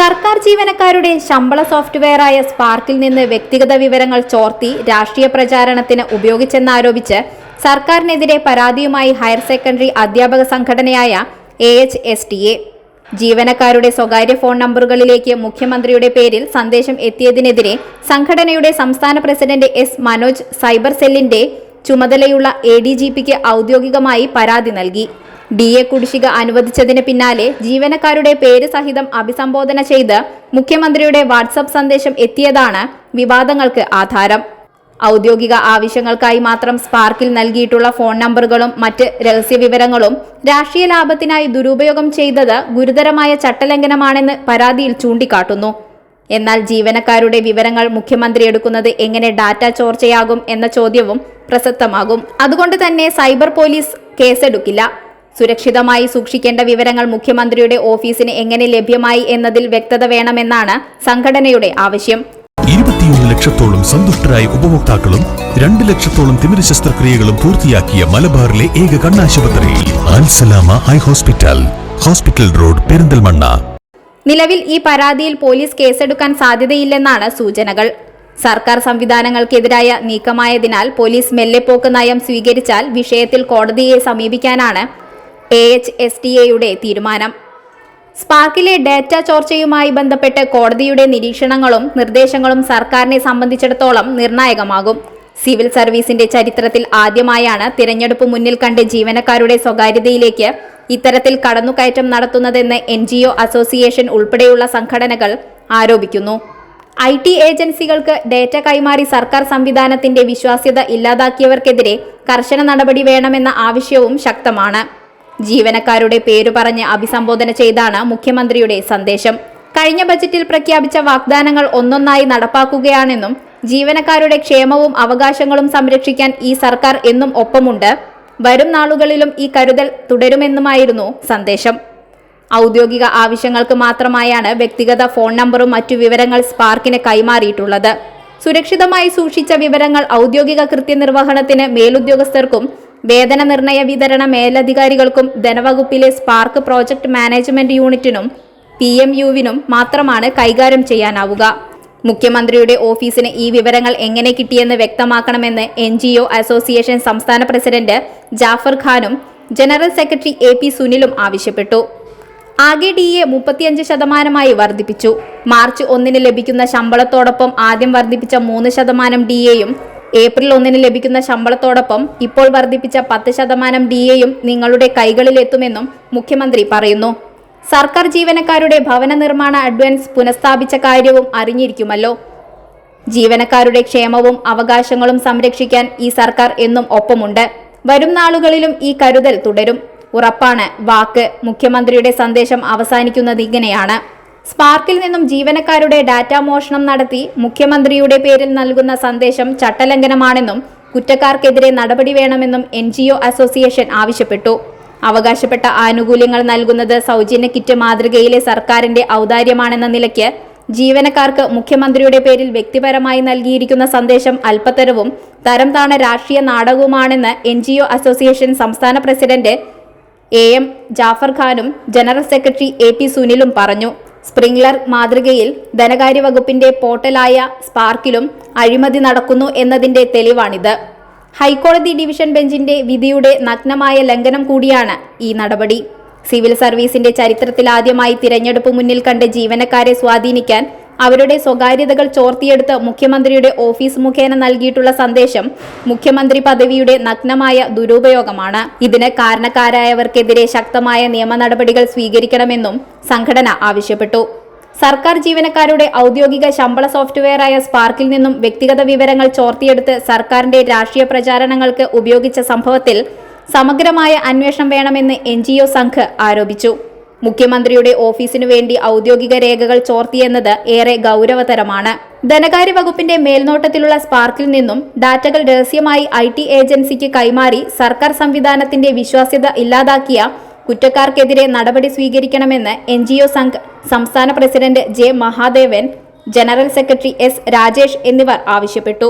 സർക്കാർ ജീവനക്കാരുടെ ശമ്പള സോഫ്റ്റ്വെയറായ സ്പാർക്കിൽ നിന്ന് വ്യക്തിഗത വിവരങ്ങൾ ചോർത്തി രാഷ്ട്രീയ പ്രചാരണത്തിന് ഉപയോഗിച്ചെന്നാരോപിച്ച് സർക്കാരിനെതിരെ പരാതിയുമായി ഹയർ സെക്കൻഡറി അധ്യാപക സംഘടനയായ A H S T A ജീവനക്കാരുടെ സ്വകാര്യ ഫോൺ നമ്പറുകളിലേക്ക് മുഖ്യമന്ത്രിയുടെ പേരിൽ സന്ദേശം എത്തിയതിനെതിരെ സംഘടനയുടെ സംസ്ഥാന പ്രസിഡന്റ് എസ് മനോജ് സൈബർ സെല്ലിന്റെ ചുമതലയുള്ള എ ഡി ജി പിക്ക് ഔദ്യോഗികമായി പരാതി നൽകി. ഡി എ കുടിശ്ശിക അനുവദിച്ചതിന് പിന്നാലെ ജീവനക്കാരുടെ പേര് സഹിതം അഭിസംബോധന ചെയ്ത് മുഖ്യമന്ത്രിയുടെ വാട്സപ്പ് സന്ദേശം എത്തിയതാണ് വിവാദങ്ങൾക്ക് ആധാരം. ഔദ്യോഗിക ആവശ്യങ്ങൾക്കായി മാത്രം സ്പാർക്കിൽ നൽകിയിട്ടുള്ള ഫോൺ നമ്പറുകളും മറ്റ് രഹസ്യ വിവരങ്ങളും രാഷ്ട്രീയ ലാഭത്തിനായി ദുരുപയോഗം ചെയ്തത് ഗുരുതരമായ ചട്ടലംഘനമാണെന്ന് പരാതിയിൽ ചൂണ്ടിക്കാട്ടുന്നു. എന്നാൽ ജീവനക്കാരുടെ വിവരങ്ങൾ മുഖ്യമന്ത്രി എടുക്കുന്നത് എങ്ങനെ ഡാറ്റ ചോർച്ചയാകും എന്ന ചോദ്യവും പ്രസക്തമാകും. അതുകൊണ്ട് തന്നെ സൈബർ പോലീസ് കേസെടുക്കില്ല. സുരക്ഷിതമായി സൂക്ഷിക്കേണ്ട വിവരങ്ങൾ മുഖ്യമന്ത്രിയുടെ ഓഫീസിന് എങ്ങനെ ലഭ്യമായി എന്നതിൽ വ്യക്തത വേണമെന്നാണ് സംഘടനയുടെ ആവശ്യം. ഇരുപത്തിയൊന്ന് ലക്ഷത്തോളം സന്തുഷ്ടരായ ഉപഭോക്താക്കളും രണ്ട് ലക്ഷത്തോളം തിമിര ശസ്ത്രക്രിയകളും പൂർത്തിയാക്കിയ മലബാറിലെ ഏക കണ്ണാശുപത്രി Alsalama high hospital hospital road Perinthalmanna. നിലവിൽ ഈ പരാതിയിൽ പോലീസ് കേസെടുക്കാൻ സാധ്യതയില്ലെന്നാണ് സൂചനകൾ. സർക്കാർ സംവിധാനങ്ങൾക്കെതിരായ നീക്കമായതിനാൽ പോലീസ് മെല്ലെപ്പോക്ക് നയം സ്വീകരിച്ചാൽ വിഷയത്തിൽ കോടതിയെ സമീപിക്കാനാണ് എ എച്ച് എസ് ടി എയുടെ തീരുമാനം. സ്പാർക്കിലെ ഡാറ്റ ചോർച്ചയുമായി ബന്ധപ്പെട്ട് കോടതിയുടെ നിരീക്ഷണങ്ങളും നിർദ്ദേശങ്ങളും സർക്കാരിനെ സംബന്ധിച്ചിടത്തോളം നിർണായകമാകും. സിവിൽ സർവീസിന്റെ ചരിത്രത്തിൽ ആദ്യമായാണ് തിരഞ്ഞെടുപ്പ് മുന്നിൽ കണ്ട് ജീവനക്കാരുടെ സ്വകാര്യതയിലേക്ക് ഇത്തരത്തിൽ കടന്നുകയറ്റം നടത്തുന്നതെന്ന് എൻ ജി ഒ അസോസിയേഷൻ ഉൾപ്പെടെയുള്ള സംഘടനകൾ ആരോപിക്കുന്നു. ഐ ടി ഏജൻസികൾക്ക് ഡാറ്റ കൈമാറി സർക്കാർ സംവിധാനത്തിന്റെ വിശ്വാസ്യത ഇല്ലാതാക്കിയവർക്കെതിരെ കർശന നടപടി വേണമെന്ന ആവശ്യവും ശക്തമാണ്. ജീവനക്കാരുടെ പേരു പറഞ്ഞ് അഭിസംബോധന ചെയ്താണ് മുഖ്യമന്ത്രിയുടെ സന്ദേശം. കഴിഞ്ഞ ബജറ്റിൽ പ്രഖ്യാപിച്ച വാഗ്ദാനങ്ങൾ ഒന്നൊന്നായി നടപ്പാക്കുകയാണെന്നും ജീവനക്കാരുടെ ക്ഷേമവും അവകാശങ്ങളും സംരക്ഷിക്കാൻ ഈ സർക്കാർ എന്നും ഒപ്പമുണ്ട്. വരും നാളുകളിലും ഈ കരുതൽ തുടരുമെന്നുമായിരുന്നു സന്ദേശം. ഔദ്യോഗിക ആവശ്യങ്ങൾക്ക് മാത്രമായാണ് വ്യക്തിഗത ഫോൺ നമ്പറും മറ്റു വിവരങ്ങൾ സ്പാർക്കിന് കൈമാറിയിട്ടുള്ളത്. സുരക്ഷിതമായി സൂക്ഷിച്ച വിവരങ്ങൾ ഔദ്യോഗിക കൃത്യനിർവഹണത്തിന് മേലുദ്യോഗസ്ഥർക്കും വേതന നിർണയ വിതരണ മേലധികാരികൾക്കും ധനവകുപ്പിലെ സ്പാർക്ക് പ്രോജക്ട് മാനേജ്മെന്റ് യൂണിറ്റിനും പി എം യുവിനും മാത്രമാണ് കൈകാര്യം ചെയ്യാനാവുക. മുഖ്യമന്ത്രിയുടെ ഓഫീസിന് ഈ വിവരങ്ങൾ എങ്ങനെ കിട്ടിയെന്ന് വ്യക്തമാക്കണമെന്ന് എൻ ജി ഒ അസോസിയേഷൻ സംസ്ഥാന പ്രസിഡന്റ് ജാഫർ ഖാനും ജനറൽ സെക്രട്ടറി എ പി സുനിലും ആവശ്യപ്പെട്ടു. ആകെ ഡി എ മുപ്പത്തിയഞ്ച് ശതമാനമായി വർദ്ധിപ്പിച്ചു. മാർച്ച് ഒന്നിന് ലഭിക്കുന്ന ശമ്പളത്തോടൊപ്പം ആദ്യം വർദ്ധിപ്പിച്ച മൂന്ന് ശതമാനം ഡി എയും ഏപ്രിൽ ഒന്നിന് ലഭിക്കുന്ന ശമ്പളത്തോടൊപ്പം ഇപ്പോൾ വർദ്ധിപ്പിച്ച പത്ത് ശതമാനം ഡി എയും നിങ്ങളുടെ കൈകളിലെത്തുമെന്നും മുഖ്യമന്ത്രി പറയുന്നു. സർക്കാർ ജീവനക്കാരുടെ ഭവന നിർമ്മാണ അഡ്വാൻസ് പുനഃസ്ഥാപിച്ച കാര്യവും അറിഞ്ഞിരിക്കുമല്ലോ. ജീവനക്കാരുടെ ക്ഷേമവും അവകാശങ്ങളും സംരക്ഷിക്കാൻ ഈ സർക്കാർ എന്നും ഒപ്പമുണ്ട്. വരും നാളുകളിലും ഈ കരുതൽ തുടരും. ഉറപ്പാണ്. വാക്ക്. മുഖ്യമന്ത്രിയുടെ സന്ദേശം അവസാനിക്കുന്നത് ഇങ്ങനെയാണ്. സ്പാർക്കിൽ നിന്നും ജീവനക്കാരുടെ ഡാറ്റ മോഷണം നടത്തി മുഖ്യമന്ത്രിയുടെ പേരിൽ നൽകുന്ന സന്ദേശം ചട്ടലംഘനമാണെന്നും കുറ്റക്കാർക്കെതിരെ നടപടി വേണമെന്നും എൻ അസോസിയേഷൻ ആവശ്യപ്പെട്ടു. അവകാശപ്പെട്ട ആനുകൂല്യങ്ങൾ നൽകുന്നത് സൗജന്യ കിറ്റ് മാതൃകയിലെ സർക്കാരിന്റെ ഔദാര്യമാണെന്ന നിലയ്ക്ക് ജീവനക്കാർക്ക് മുഖ്യമന്ത്രിയുടെ പേരിൽ വ്യക്തിപരമായി നൽകിയിരിക്കുന്ന സന്ദേശം അല്പത്തരവും തരം താണ രാഷ്ട്രീയ നാടകവുമാണെന്ന് എൻ ജി ഒ അസോസിയേഷൻ സംസ്ഥാന പ്രസിഡന്റ് എ എം ജാഫർ ഖാനും ജനറൽ സെക്രട്ടറി എ പി സുനിലും പറഞ്ഞു. സ്പ്രിംഗ്ലർ മാതൃകയിൽ ധനകാര്യ വകുപ്പിന്റെ പോർട്ടലായ സ്പാർക്കിലും അഴിമതി നടക്കുന്നു എന്നതിന്റെ തെളിവാണിത്. ഹൈക്കോടതി ഡിവിഷൻ ബെഞ്ചിന്റെ വിധിയുടെ നഗ്നമായ ലംഘനം കൂടിയാണ് ഈ നടപടി. സിവിൽ സർവീസിന്റെ ചരിത്രത്തിലാദ്യമായി തിരഞ്ഞെടുപ്പ് മുന്നിൽ കണ്ട് ജീവനക്കാരെ സ്വാധീനിക്കാൻ അവരുടെ സ്വകാര്യതകൾ ചോർത്തിയെടുത്ത് മുഖ്യമന്ത്രിയുടെ ഓഫീസ് മുഖേന നൽകിയിട്ടുള്ള സന്ദേശം മുഖ്യമന്ത്രി പദവിയുടെ നഗ്നമായ ദുരുപയോഗമാണ്. ഇതിന് കാരണക്കാരായവർക്കെതിരെ ശക്തമായ നിയമ നടപടികൾ സ്വീകരിക്കണമെന്നും സംഘടന ആവശ്യപ്പെട്ടു. സർക്കാർ ജീവനക്കാരുടെ ഔദ്യോഗിക ശമ്പള സോഫ്റ്റ്വെയറായ സ്പാർക്കിൽ നിന്നും വ്യക്തിഗത വിവരങ്ങൾ ചോർത്തിയെടുത്ത് സർക്കാരിന്റെ രാഷ്ട്രീയ പ്രചാരണങ്ങൾക്ക് ഉപയോഗിച്ച സംഭവത്തിൽ സമഗ്രമായ അന്വേഷണം വേണമെന്ന് എൻ സംഘ് ആരോപിച്ചു. മുഖ്യമന്ത്രിയുടെ ഓഫീസിനു വേണ്ടി ഔദ്യോഗിക രേഖകൾ ചോർത്തിയെന്നത് ഏറെ ഗൗരവതരമാണ്. ധനകാര്യ വകുപ്പിന്റെ മേൽനോട്ടത്തിലുള്ള സ്പാർക്കിൽ നിന്നും ഡാറ്റകൾ രഹസ്യമായി ഐ ടി ഏജൻസിക്ക് കൈമാറി സർക്കാർ സംവിധാനത്തിന്റെ വിശ്വാസ്യത ഇല്ലാതാക്കിയ കുറ്റക്കാർക്കെതിരെ നടപടി സ്വീകരിക്കണമെന്ന് എൻ ജി ഒ സംഘ് സംസ്ഥാന president J Mahadevan general secretary S Rajesh എന്നിവർ ആവശ്യപ്പെട്ടു.